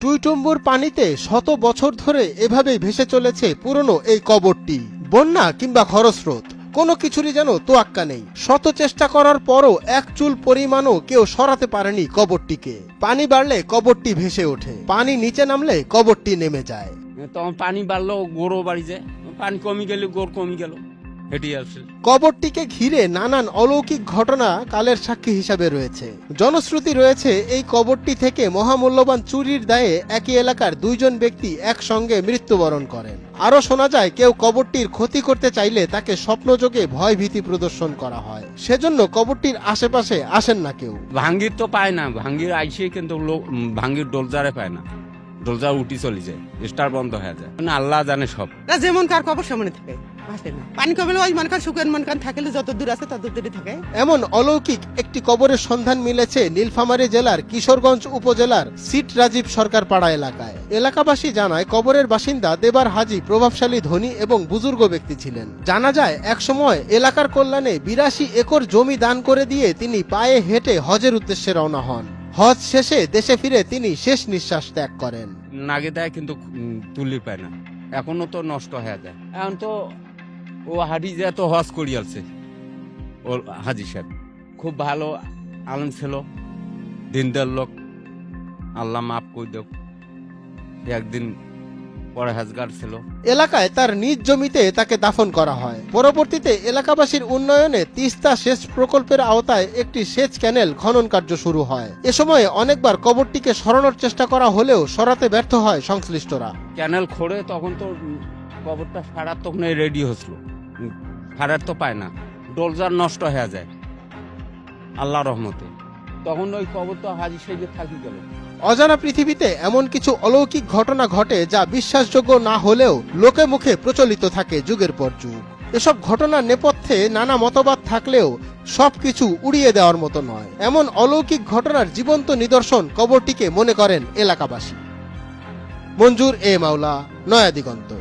টুইটুম্বুর পানিতে শত বছর ধরে এভাবেই ভেসে চলেছে পুরনো এই কবরটি। বন্যা কিংবা খরস্রোত, কোনো কিছুরই যেন তোয়াক্কা নেই। শত চেষ্টা করার পরও এক চুল পরিমাণও কেউ সরাতে পারেনি কবরটিকে। পানি বাড়লে কবরটি ভেসে ওঠে। পানি নিচে নামলে কবরটি নেমে যায়। তখন পানি বাড়লো গোড়ও বাড়ি যায়। পানি কমে গেলে গোড় কমে গেল। কবরটিকে ঘিরে নানান অলৌকিক ঘটনা কালের সাক্ষী হিসাবে রয়েছে। জনশ্রুতি রয়েছে এই কবরটি থেকে মহামূল্যবান চুরির দায়ে একই এলাকার দুইজন ব্যক্তি একসঙ্গে মৃত্যুবরণ করেন। আরও শোনা যায় কেউ কবরটির ক্ষতি করতে চাইলে তাকে স্বপ্নযোগে ভয় ভীতি প্রদর্শন করা হয়। সেজন্য কবরটির আশেপাশে আসেন না কেউ। ভাঙ্গির তো পায় না। ভাঙ্গির আইসে কিন্তু লোক ভাঙ্গির ডোলজারে পায় না। ডোলজার উঠি চলে যায় স্টার বন্ধ হয়ে যায়। মানে আল্লাহ জানে সব। না যেমন কার কবর সামনে থাকে। আসে না। পানি কমলে ওই মনে কর শুকান মন কান থাকলে যত দূর আছে তত দূরে থাকে। এমন অলৌকিক একটি কবরের সন্ধান মিলেছে নীলফামারী জেলার কিশোরগঞ্জ উপজেলার সিট রাজীব সরকার পাড়া এলাকায়। এলাকাবাসী জানায় কবরের বাসিন্দা দেবার হাজি প্রভাবশালী ধনী এবং বুজুর্গ ব্যক্তি ছিলেন। জানা যায় একসময় এলাকার কল্যাণে বিরাশি একর জমি দান করে দিয়ে তিনি পায়ে হেঁটে হজের উদ্দেশ্যে রওনা হন। হজ শেষে দেশে ফিরে তিনি শেষ নিঃশ্বাস ত্যাগ করেন। নাগে দেয় কিন্তু তুলি পায় না। এখনও তো নষ্ট হয়ে যায়। এখন তো ও হাডি যে তো হজ করিয়ালছে ও হাজি সাহেব খুব ভালো আলম ছিল দিনদার লোক। আল্লাহ মাফ করে দেব একদিন পরে হাজগার ছিল। এলাকায় তার নিজ জমিতে তাকে দাফন করা হয়। পরবর্তীতে এলাকাবাসীর উন্নয়নে তিস্তা সেচ প্রকল্পের আওতায় একটি সেচ ক্যানেল খনন কার্য শুরু হয়। এ সময়ে অনেকবার কবরটিকে সরানোর চেষ্টা করা হলেও সরাতে ব্যর্থ হয় সংশ্লিষ্টরা। ক্যানেল খোঁড়ে তখন তো কবরটা সারার তখন রেডি হচ্ছিল উম, সারার তো পায় না। ডোলজার নষ্ট হয়ে যায়। আল্লাহ রহমতে। তখন ওই কবর তো হাজি সাহেবে থাকি গেল। অজানা পৃথিবীতে এমন কিছু অলৌকিক ঘটনা ঘটে যা বিশ্বাসযোগ্য না হলেও লোকে মুখে প্রচলিত থাকে যুগের পর যুগ। এসব ঘটনার নেপথ্যে নানা মতবাদ থাকলেও সব কিছু উড়িয়ে দেওয়ার মতো নয়। এমন অলৌকিক ঘটনার জীবন্ত নিদর্শন কবরটিকে মনে করেন এলাকাবাসী। মঞ্জুর এ মাওলা নয়া দিগন্ত।